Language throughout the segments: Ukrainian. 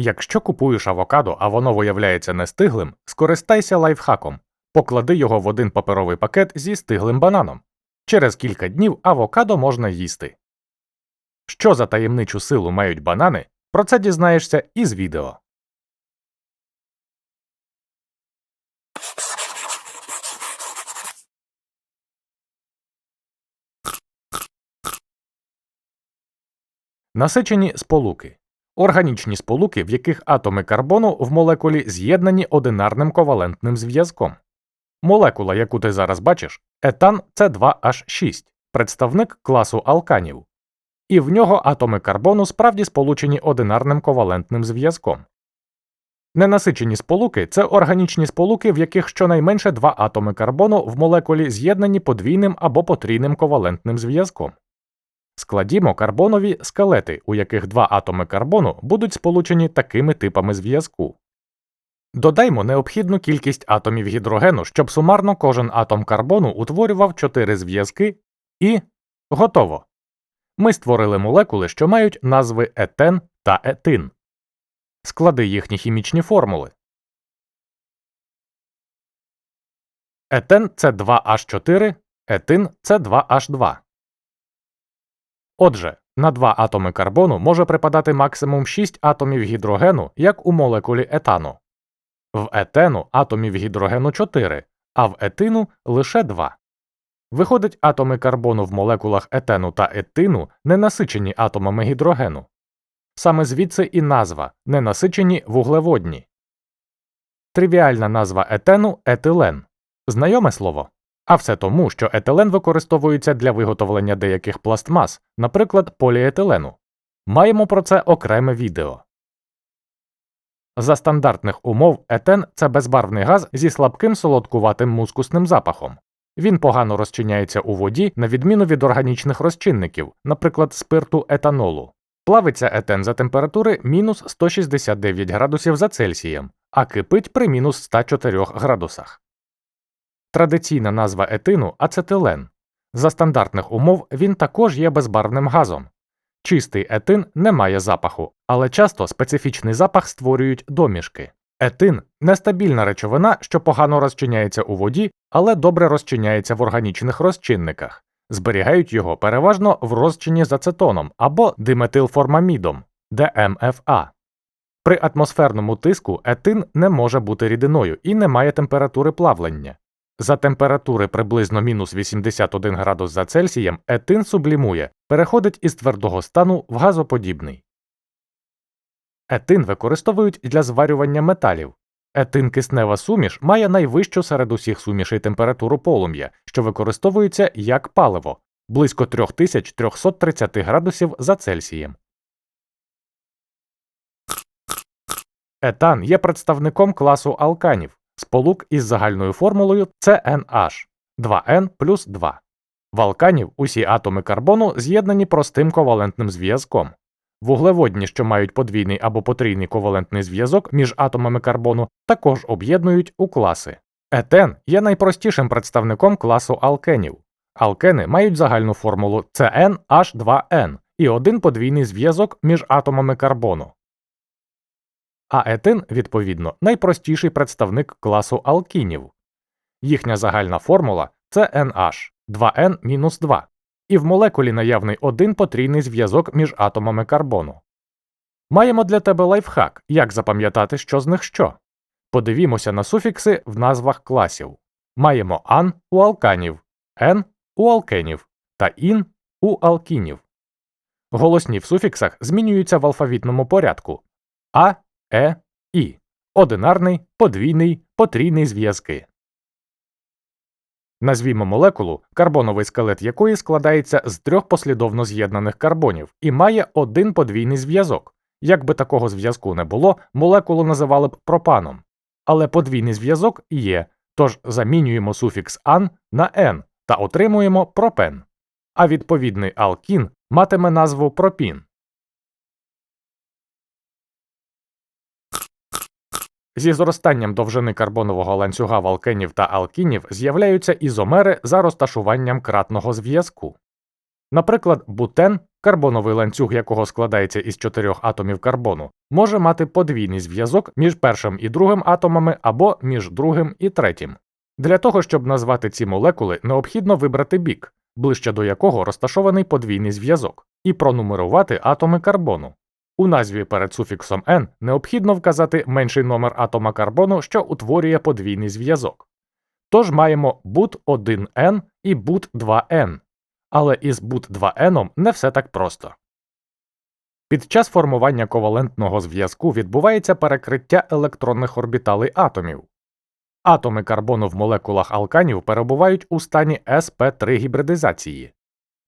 Якщо купуєш авокадо, а воно виявляється нестиглим, скористайся лайфхаком. Поклади його в один паперовий пакет зі стиглим бананом. Через кілька днів авокадо можна їсти. Що за таємничу силу мають банани? Про це дізнаєшся із відео. Насичені сполуки органічні сполуки, в яких атоми карбону в молекулі з'єднані одинарним ковалентним зв'язком. Молекула, яку ти зараз бачиш, етан С2H6, представник класу алканів, і в нього атоми карбону справді сполучені одинарним ковалентним зв'язком. Ненасичені сполуки це органічні сполуки, в яких щонайменше два атоми карбону в молекулі з'єднані подвійним або потрійним ковалентним зв'язком. Складімо карбонові скелети, у яких два атоми карбону будуть сполучені такими типами зв'язку. Додаймо необхідну кількість атомів гідрогену, щоб сумарно кожен атом карбону утворював чотири зв'язки, і готово. Ми створили молекули, що мають назви етен та етин. Склади їхні хімічні формули. Етен це 2H4, етин це 2H2. Отже, на два атоми карбону може припадати максимум 6 атомів гідрогену, як у молекулі етану. В етену атомів гідрогену 4, а в етину лише 2. Виходить, атоми карбону в молекулах етену та етину не насичені атомами гідрогену. Саме звідси і назва ненасичені вуглеводні. Тривіальна назва етену етилен. Знайоме слово. А все тому, що етилен використовується для виготовлення деяких пластмас, наприклад, поліетилену. Маємо про це окреме відео. За стандартних умов етен це безбарвний газ зі слабким солодкуватим мускусним запахом. Він погано розчиняється у воді, на відміну від органічних розчинників, наприклад, спирту етанолу. Плавиться етен за температури мінус 169 градусів за Цельсієм, а кипить при мінус 104 градусах. Традиційна назва етину ацетилен. За стандартних умов він також є безбарвним газом. Чистий етин не має запаху, але часто специфічний запах створюють домішки. Етин нестабільна речовина, що погано розчиняється у воді, але добре розчиняється в органічних розчинниках. Зберігають його переважно в розчині з ацетоном або диметилформамідом ДМФА. При атмосферному тиску етин не може бути рідиною і не має температури плавлення. За температури приблизно мінус 81 градус за Цельсієм етин сублімує, переходить із твердого стану в газоподібний. Етин використовують для зварювання металів. Етин киснева суміш має найвищу серед усіх сумішей температуру полум'я, що використовується як паливо близько 3330 градусів за Цельсієм. Етан є представником класу алканів сполук із загальною формулою CNH 2N плюс 2. В алканів усі атоми карбону з'єднані простим ковалентним зв'язком. Вуглеводні, що мають подвійний або потрійний ковалентний зв'язок між атомами карбону, також об'єднують у класи. Етен є найпростішим представником класу алкенів. Алкени мають загальну формулу CnH2n і один подвійний зв'язок між атомами карбону а етин, відповідно, найпростіший представник класу алкінів. Їхня загальна формула це NH 2N-2, і в молекулі наявний один потрійний зв'язок між атомами карбону. Маємо для тебе лайфхак, як запам'ятати, що з них що. Подивімося на суфікси в назвах класів. Маємо ан у алканів, ен у алкенів та ін у алкінів. Голосні в суфіксах змінюються в алфавітному порядку а Е, І. Одинарний, подвійний, потрійний зв'язки. Назвімо молекулу, карбоновий скелет якої складається з трьох послідовно з'єднаних карбонів і має один подвійний зв'язок. Якби такого зв'язку не було, молекулу називали б пропаном. Але подвійний зв'язок є, тож замінюємо суфікс ан на «н» та отримуємо пропен. А відповідний алкін матиме назву пропін. Зі зростанням довжини карбонового ланцюга валкенів та алкінів з'являються ізомери за розташуванням кратного зв'язку. Наприклад, бутен карбоновий ланцюг якого складається із чотирьох атомів карбону, може мати подвійний зв'язок між першим і другим атомами або між другим і третім. Для того, щоб назвати ці молекули, необхідно вибрати бік, ближче до якого розташований подвійний зв'язок, і пронумерувати атоми карбону. У назві перед суфіксом n необхідно вказати менший номер атома карбону, що утворює подвійний зв'язок. Тож маємо but 1n і but 2n. Але із but 2n не все так просто. Під час формування ковалентного зв'язку відбувається перекриття електронних орбіталей атомів. Атоми карбону в молекулах алканів перебувають у стані sp3 гібридизації.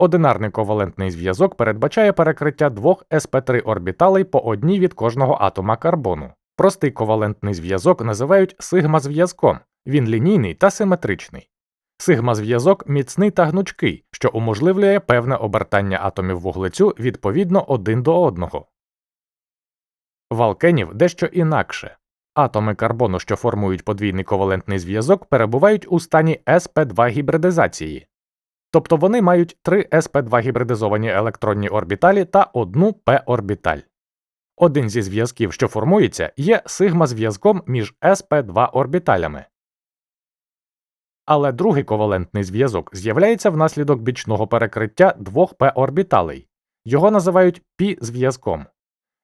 Одинарний ковалентний зв'язок передбачає перекриття двох sp3 орбіталей по одній від кожного атома карбону. Простий ковалентний зв'язок називають сигма-зв'язком, він лінійний та симетричний. Сигма-зв'язок міцний та гнучкий, що уможливлює певне обертання атомів вуглецю відповідно один до одного. В алкенів дещо інакше. Атоми карбону, що формують подвійний ковалентний зв'язок, перебувають у стані sp2 гібридизації. Тобто вони мають три sp2 гібридизовані електронні орбіталі та одну p орбіталь. Один зі зв'язків, що формується, є сигма-зв'язком між sp2 орбіталями. Але другий ковалентний зв'язок з'являється внаслідок бічного перекриття двох p орбіталей. Його називають пі-зв'язком.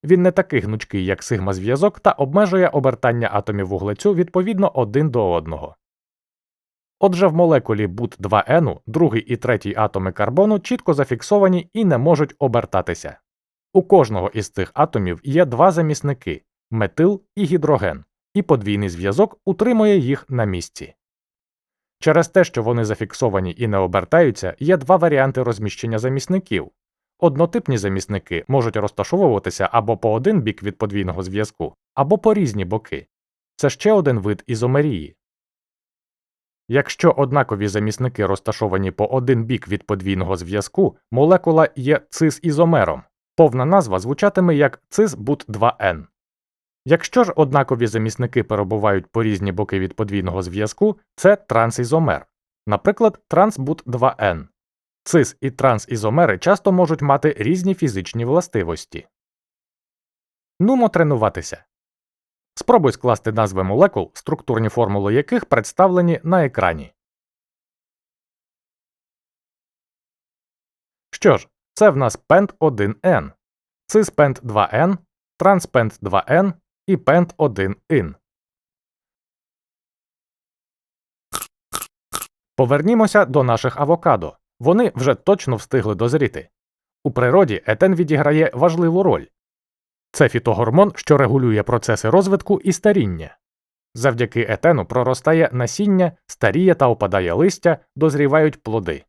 Він не такий гнучкий, як сигма-зв'язок, та обмежує обертання атомів вуглецю відповідно один до одного. Отже, в молекулі but 2 n другий і третій атоми карбону чітко зафіксовані і не можуть обертатися. У кожного із цих атомів є два замісники метил і гідроген, і подвійний зв'язок утримує їх на місці. Через те, що вони зафіксовані і не обертаються, є два варіанти розміщення замісників. Однотипні замісники можуть розташовуватися або по один бік від подвійного зв'язку, або по різні боки. Це ще один вид ізомерії. Якщо однакові замісники розташовані по один бік від подвійного зв'язку, молекула є цис-ізомером. Повна назва звучатиме як цис-бут-2N. Якщо ж однакові замісники перебувають по різні боки від подвійного зв'язку, це трансізомер, наприклад, трансбут-2N. Цис і трансізомери часто можуть мати різні фізичні властивості. Нумо тренуватися. Спробуй скласти назви молекул, структурні формули яких представлені на екрані. Що ж, це в нас пент 1N, циспент 2N, транспент 2N і пент 1Ін. Повернімося до наших авокадо. Вони вже точно встигли дозріти. У природі етен відіграє важливу роль. Це фітогормон, що регулює процеси розвитку і старіння. Завдяки етену проростає насіння, старіє та опадає листя, дозрівають плоди.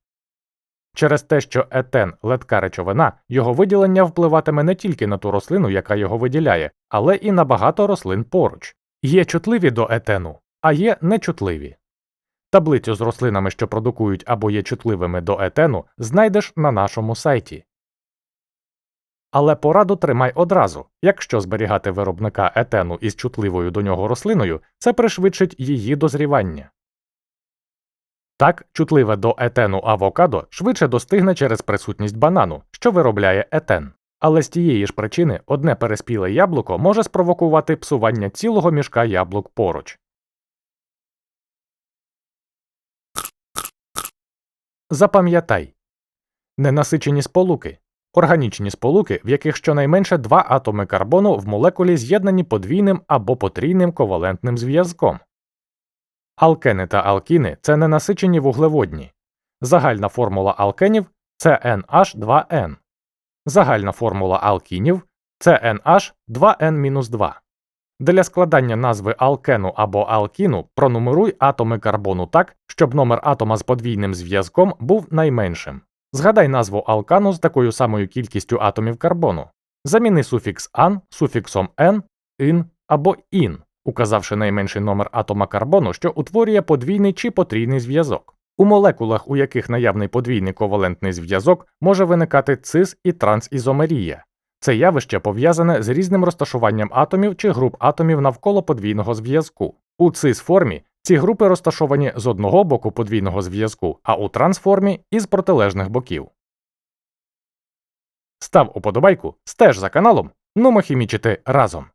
Через те, що етен летка речовина, його виділення впливатиме не тільки на ту рослину, яка його виділяє, але і на багато рослин поруч. Є чутливі до етену, а є нечутливі. Таблицю з рослинами, що продукують або є чутливими до етену, знайдеш на нашому сайті. Але пораду тримай одразу якщо зберігати виробника етену із чутливою до нього рослиною, це пришвидшить її дозрівання. Так, чутливе до етену авокадо швидше достигне через присутність банану, що виробляє етен. Але з тієї ж причини одне переспіле яблуко може спровокувати псування цілого мішка яблук поруч. Запам'ятай ненасичені сполуки органічні сполуки, в яких щонайменше два атоми карбону в молекулі з'єднані подвійним або потрійним ковалентним зв'язком. Алкени та алкіни це ненасичені вуглеводні. Загальна формула алкенів це NH2N. Загальна формула алкінів це NH2N-2. Для складання назви алкену або алкіну пронумеруй атоми карбону так, щоб номер атома з подвійним зв'язком був найменшим. Згадай назву алкану з такою самою кількістю атомів карбону. Заміни суфікс ан суфіксом n, ін або ін, указавши найменший номер атома карбону, що утворює подвійний чи потрійний зв'язок. У молекулах, у яких наявний подвійний ковалентний зв'язок, може виникати цис і трансізомерія. Це явище пов'язане з різним розташуванням атомів чи груп атомів навколо подвійного зв'язку. У цис формі ці групи розташовані з одного боку подвійного зв'язку, а у трансформі із протилежних боків. Став уподобайку, стеж за каналом, нумохімічити разом.